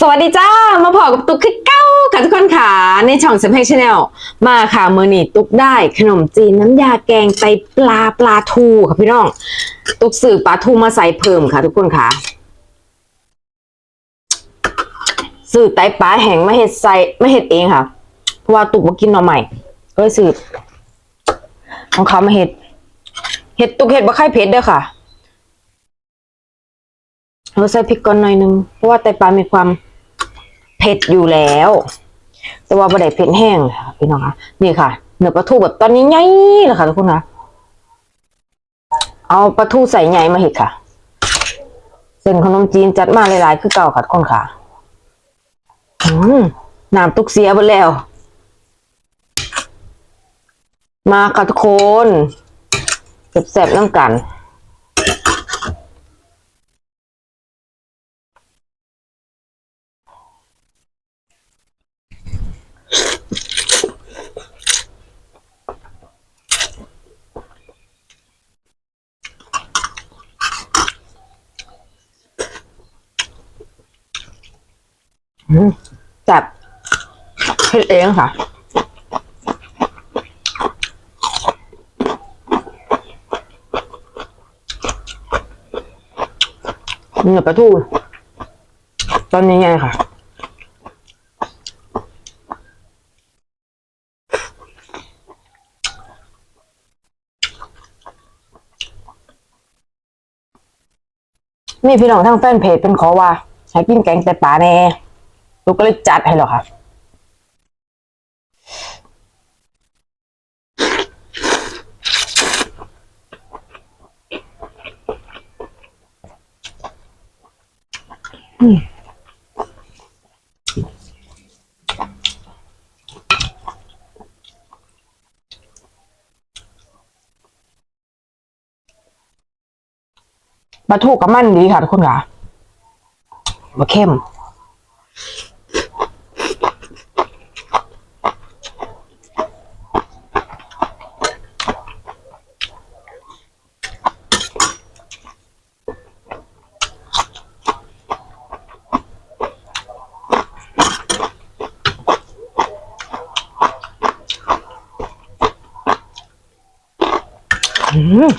สวัสดีจ้า มาพอกับตุ๊กคือเก้าค่ะทุกคนค่ะในช่องสเปกชแนลมาค่ะมือนี่ตุ๊กได้ขนมจีนน้ำยาแกงไตปลาปลาทูค่ะพี่น้อง ตุ๊กสื่อปลาทูมาใส่เพิ่มค่ะทุกคนค่ะสื่อไตปลาแห้งไม่เห็ดใส่ไม่เห็ดเองค่ะ เพราะว่าตุ๊กมากินหน่อใหม่ก็เลยสื่อของเขามาเห็ดเห็ดตุ๊กเห็ดบะไข่เผ็ดเด้อค่ะเราใส่พริกก่อนหน่อยนึงเพราะว่าไตปลามีความ เผ็ดอยู่แล้ว แต่ว่าบะได้เผ็ดแห้งค่ะพี่น้องคะนี่ค่ะเนื้อปลาทูแบบตอนนี้ใหญ่เลยค่ะทุกคนนะเอาปลาทูใส่ใหญ่มาเห็ดค่ะเส้นขนมจีนจัดมาหลายๆคือเก่าค่ะทุกคนค่ะอืมน้ำตุกเสียไปแล้ว มาค่ะทุกคนแซ่บๆน้ำกัน จับเฮ็ดเองค่ะ เนื้อปลาทูตอนนี้ไงค่ะมีพี่น้องทางแฟนเพจเป็นขอว่าให้กินแกงแต่ปลาแน่ ลูกก็เลยจัดให้หรอค่ะปลาทูกับมันดีค่ะทุกคนค่ะมาเข้ม อืม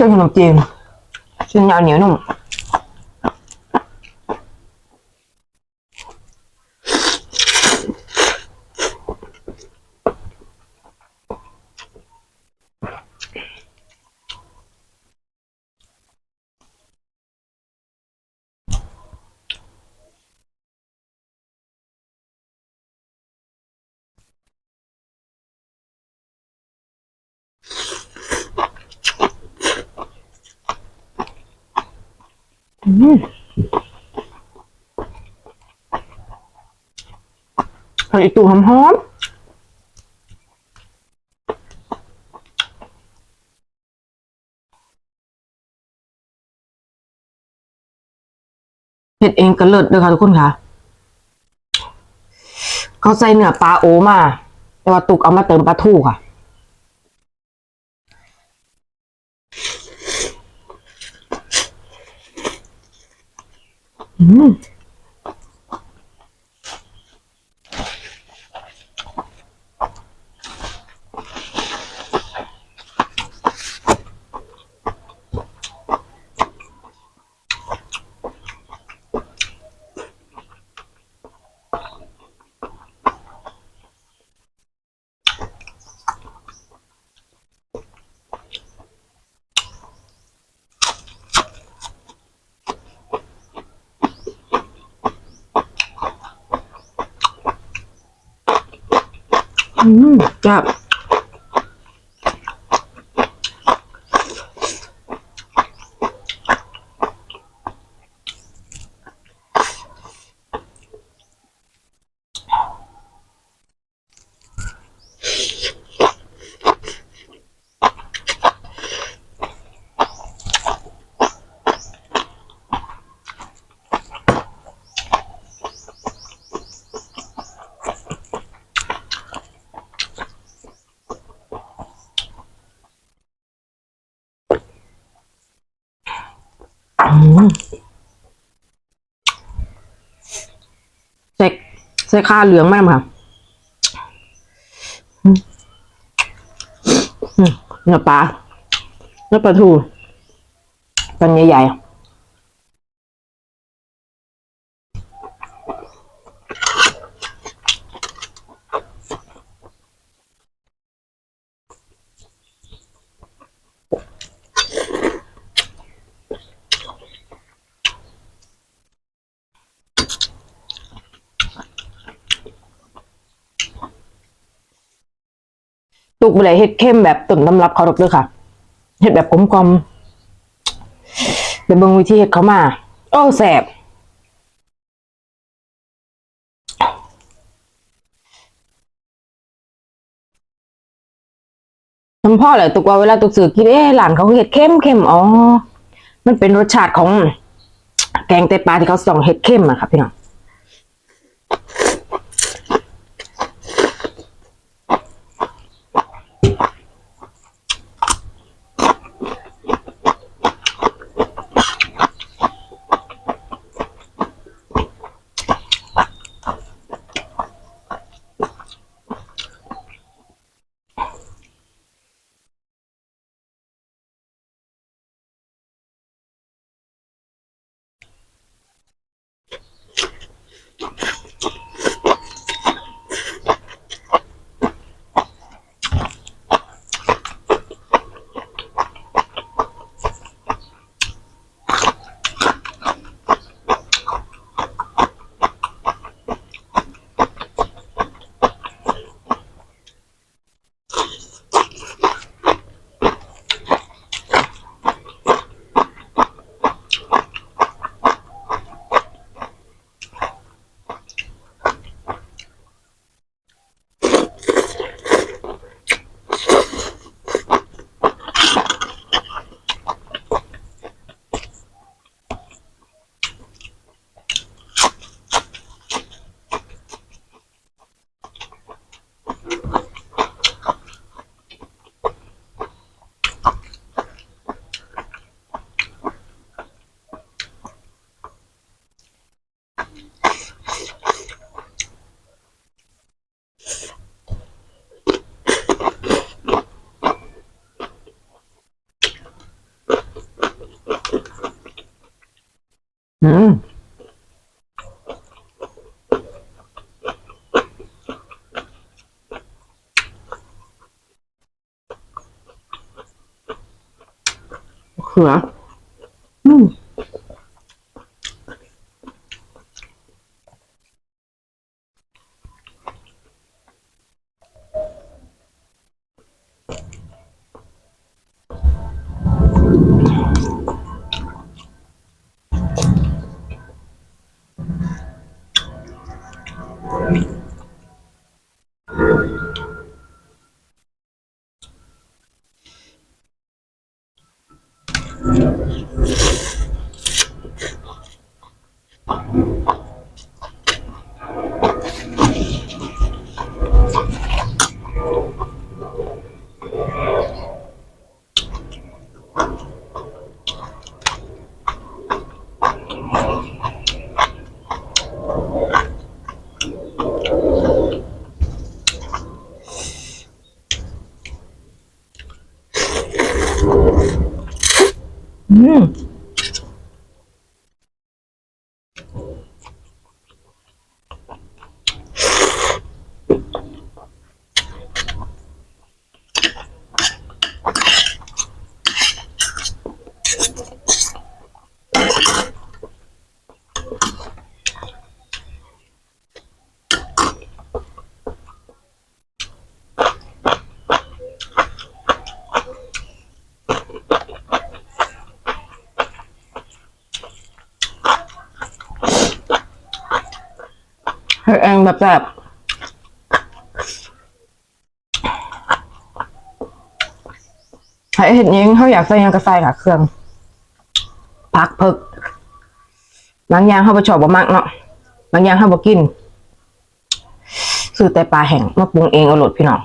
เส้นขนมจีน เส้นยาวเหนียวนุ่มใส่อีตูหอมหอมเห็ดเองก็เลิศเลยค่ะทุกคนค่ะ เขาใส่เนื้อปลาโอมา แต่ว่าตุกเอามาเติมปลาทูค่ะ อืม อืมจับ ใส่ข้าเหลืองมากค่ะอืมอืมเนื้อปลาเนื้อปลาทูกันใหญ่ๆ ตุกไปเลยเฮ็ดเข้มแบบต้นตำรับเขาดอกด้อค่ะเฮ็ดแบบกลมกลมๆเป็นเบิ่งวิธีเฮ็ดเขามา โอ้แสบทำพ่อแหละตุกว่าเวลาตุกสื่อกินเอ๊หลานเขาเฮ็ดเข้มเข้มอ๋อ มันเป็นรสชาติของ แกงไตปลาที่เขาส่องเฮ็ดเข้มอะค่ะพี่น้อง อืม เฮ็ดเองแบบแบบไอเห็ดยิงเขาอยากใส่ยังก็ใส่ค่ะเครื่องพักเพิกบางอย่างเขาไปชอบบ่มักเนาะบางอย่างเขาบ่กินซื้อแต่ปลาแห้งมาปรุงเองเอาหลดพี่น้อง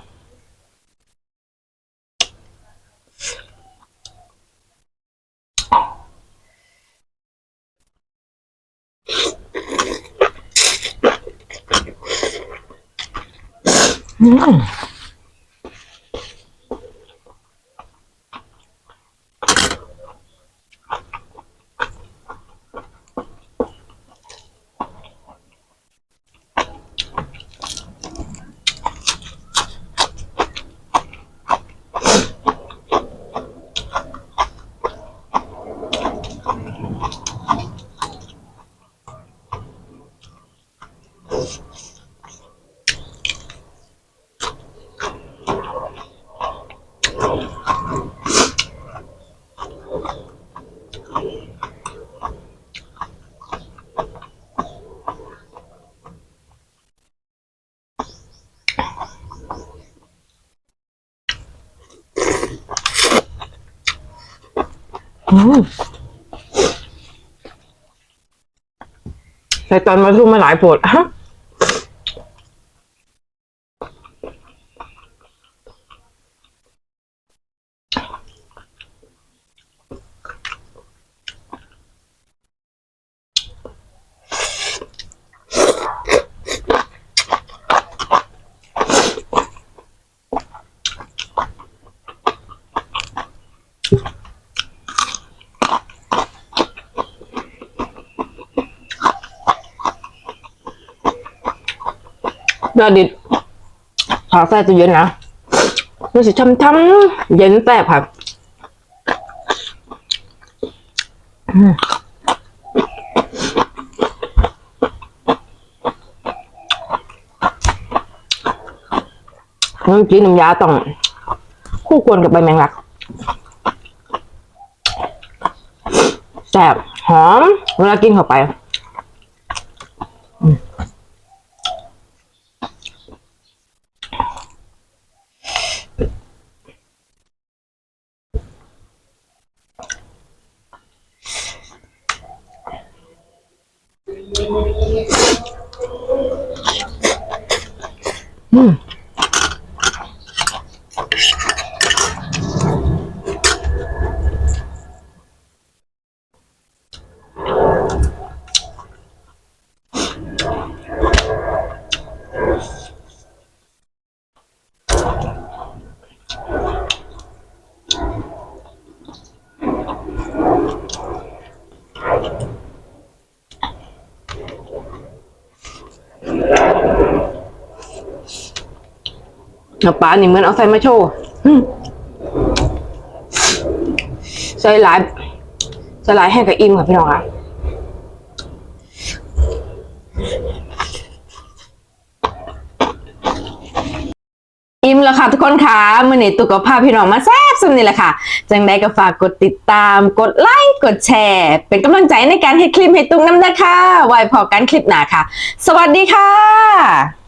อื ใส่ตอนมาทุ่มมาหลายปวดฮะ ยอดดิดขอใส่ตู้เย็นนะมันสิช้ำๆเย็นแต่ผักอืมน้ำจีนน้ำยาต้องคู่ควรกับใบแมงลักแซ่บหอมเวลากินเข้าไป เอาปลานี่เหมือนเอาใส่มาโชว์ใส่หลายใส่หลายให้กับอิ่มค่ะพี่น้องค่ะอิ่มแล้วค่ะทุกคนค่ะมื่อนี้ตุกกับพพี่น้องมาแซ่บสุดนี่แหละค่ะ จังได้ก็ฝากกดติดตาม กดไลค์ กดแชร์ เป็นกำลังใจในการให้คลิปให้ตุกน้ำนะคะไว้พอกันคลิปหน้าค่ะ สวัสดีค่ะ